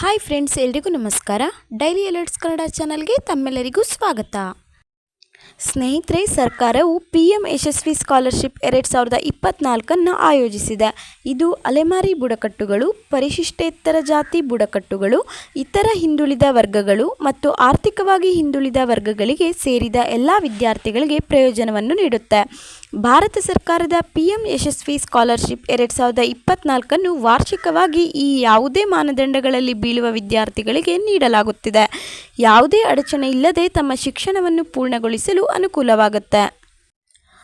Hi friends ಎಲ್ರಿಗೂ ನಮಸ್ಕಾರ. Daily alerts Kannada ಚಾನಲ್ಗೆ ತಮ್ಮೆಲ್ಲರಿಗೂ ಸ್ವಾಗತ. ಸ್ನೇಹಿತರೆ, ಸರ್ಕಾರವು ಪಿ ಎಂ ಯಶಸ್ವಿ ಸ್ಕಾಲರ್ಶಿಪ್ ಎರಡು ಸಾವಿರದ ಇಪ್ಪತ್ನಾಲ್ಕನ್ನು ಆಯೋಜಿಸಿದೆ. ಇದು ಅಲೆಮಾರಿ ಬುಡಕಟ್ಟುಗಳು, ಪರಿಶಿಷ್ಟೇತರ ಜಾತಿ ಬುಡಕಟ್ಟುಗಳು, ಇತರ ಹಿಂದುಳಿದ ವರ್ಗಗಳು ಮತ್ತು ಆರ್ಥಿಕವಾಗಿ ಹಿಂದುಳಿದ ವರ್ಗಗಳಿಗೆ ಸೇರಿದ ಎಲ್ಲ ವಿದ್ಯಾರ್ಥಿಗಳಿಗೆ ಪ್ರಯೋಜನವನ್ನು ನೀಡುತ್ತೆ. ಭಾರತ ಸರ್ಕಾರದ ಪಿ ಎಂ ಯಶಸ್ವಿ ಸ್ಕಾಲರ್ಶಿಪ್ ಎರಡು ಸಾವಿರದ ಇಪ್ಪತ್ನಾಲ್ಕನ್ನು ವಾರ್ಷಿಕವಾಗಿ ಈ ಯಾವುದೇ ಮಾನದಂಡಗಳಲ್ಲಿ ಬೀಳುವ ವಿದ್ಯಾರ್ಥಿಗಳಿಗೆ ನೀಡಲಾಗುತ್ತಿದೆ. ಯಾವುದೇ ಅಡಚಣೆ ಇಲ್ಲದೆ ತಮ್ಮ ಶಿಕ್ಷಣವನ್ನು ಪೂರ್ಣಗೊಳಿಸಲು ಅನುಕೂಲವಾಗುತ್ತೆ.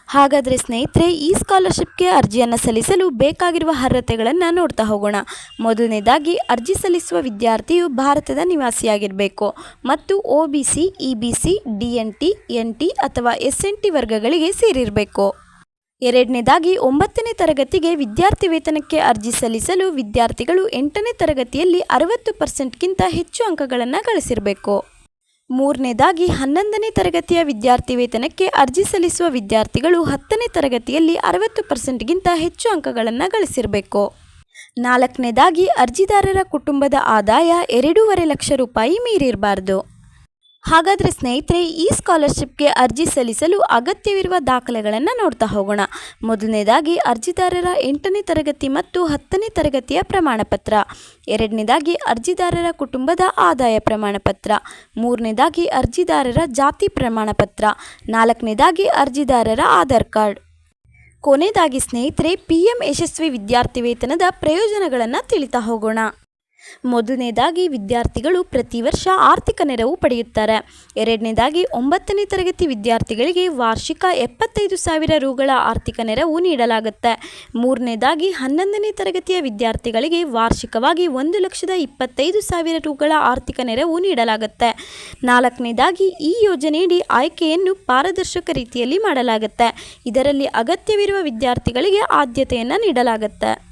ಹಾಗಾದರೆ ಸ್ನೇಹಿತರೆ, ಈ ಸ್ಕಾಲರ್ಶಿಪ್ಗೆ ಅರ್ಜಿಯನ್ನು ಸಲ್ಲಿಸಲು ಬೇಕಾಗಿರುವ ಅರ್ಹತೆಗಳನ್ನು ನೋಡ್ತಾ ಹೋಗೋಣ. ಮೊದಲನೇದಾಗಿ, ಅರ್ಜಿ ಸಲ್ಲಿಸುವ ವಿದ್ಯಾರ್ಥಿಯು ಭಾರತದ ನಿವಾಸಿಯಾಗಿರಬೇಕು. ಮತ್ತು O B C, E B C, D N T N T ಅಥವಾ ಎಸ್ ಎನ್ ಟಿ ವರ್ಗಗಳಿಗೆ ಸೇರಿರಬೇಕು. ಎರಡನೇದಾಗಿ, ಒಂಬತ್ತನೇ ತರಗತಿಗೆ ವಿದ್ಯಾರ್ಥಿ ವೇತನಕ್ಕೆ ಅರ್ಜಿ ಸಲ್ಲಿಸಲು ವಿದ್ಯಾರ್ಥಿಗಳು ಎಂಟನೇ ತರಗತಿಯಲ್ಲಿ ಅರವತ್ತು ಪರ್ಸೆಂಟ್ಗಿಂತ ಹೆಚ್ಚು ಅಂಕಗಳನ್ನು ಗಳಿಸಿರಬೇಕು. ಮೂರನೇದಾಗಿ ಹನ್ನೊಂದನೇ ತರಗತಿಯ ವಿದ್ಯಾರ್ಥಿ ವೇತನಕ್ಕೆ ಅರ್ಜಿ ಸಲ್ಲಿಸುವ ವಿದ್ಯಾರ್ಥಿಗಳು ಹತ್ತನೇ ತರಗತಿಯಲ್ಲಿ ಅರವತ್ತು ಪರ್ಸೆಂಟ್ಗಿಂತ ಹೆಚ್ಚು ಅಂಕಗಳನ್ನು ಗಳಿಸಿರಬೇಕು. ನಾಲ್ಕನೇದಾಗಿ ಅರ್ಜಿದಾರರ ಕುಟುಂಬದ ಆದಾಯ ಎರಡೂವರೆ ಲಕ್ಷ ರೂಪಾಯಿ ಮೀರಿರಬಾರ್ದು. ಹಾಗಾದರೆ ಸ್ನೇಹಿತರೆ, ಈ ಸ್ಕಾಲರ್ಶಿಪ್ಗೆ ಅರ್ಜಿ ಸಲ್ಲಿಸಲು ಅಗತ್ಯವಿರುವ ದಾಖಲೆಗಳನ್ನು ನೋಡ್ತಾ ಹೋಗೋಣ. ಮೊದಲನೇದಾಗಿ ಅರ್ಜಿದಾರರ ಎಂಟನೇ ತರಗತಿ ಮತ್ತು ಹತ್ತನೇ ತರಗತಿಯ ಪ್ರಮಾಣಪತ್ರ. ಎರಡನೇದಾಗಿ ಅರ್ಜಿದಾರರ ಕುಟುಂಬದ ಆದಾಯ ಪ್ರಮಾಣಪತ್ರ. ಮೂರನೇದಾಗಿ ಅರ್ಜಿದಾರರ ಜಾತಿ ಪ್ರಮಾಣಪತ್ರ. ನಾಲ್ಕನೇದಾಗಿ ಅರ್ಜಿದಾರರ ಆಧಾರ್ ಕಾರ್ಡ್. ಕೊನೆಯದಾಗಿ ಸ್ನೇಹಿತರೆ, ಪಿ ಎಂ ಯಶಸ್ವಿ ವಿದ್ಯಾರ್ಥಿ ವೇತನದ ಪ್ರಯೋಜನಗಳನ್ನು ತಿಳಿತಾ ಹೋಗೋಣ. ಮೊದಲನೇದಾಗಿ ವಿದ್ಯಾರ್ಥಿಗಳು ಪ್ರತಿ ವರ್ಷ ಆರ್ಥಿಕ ನೆರವು ಪಡೆಯುತ್ತಾರೆ. ಎರಡನೇದಾಗಿ ಒಂಬತ್ತನೇ ತರಗತಿ ವಿದ್ಯಾರ್ಥಿಗಳಿಗೆ ವಾರ್ಷಿಕ ಎಪ್ಪತ್ತೈದು ಸಾವಿರ ರುಗಳ ಆರ್ಥಿಕ ನೆರವು ನೀಡಲಾಗುತ್ತೆ. ಮೂರನೇದಾಗಿ ಹನ್ನೊಂದನೇ ತರಗತಿಯ ವಿದ್ಯಾರ್ಥಿಗಳಿಗೆ ವಾರ್ಷಿಕವಾಗಿ ಒಂದು ಲಕ್ಷದ ಇಪ್ಪತ್ತೈದು ಸಾವಿರ ರುಗಳ ಆರ್ಥಿಕ ನೆರವು ನೀಡಲಾಗುತ್ತೆ. ನಾಲ್ಕನೇದಾಗಿ ಈ ಯೋಜನೆಯಡಿ ಆಯ್ಕೆಯನ್ನು ಪಾರದರ್ಶಕ ರೀತಿಯಲ್ಲಿ ಮಾಡಲಾಗುತ್ತೆ. ಇದರಲ್ಲಿ ಅಗತ್ಯವಿರುವ ವಿದ್ಯಾರ್ಥಿಗಳಿಗೆ ಆದ್ಯತೆಯನ್ನು ನೀಡಲಾಗುತ್ತೆ.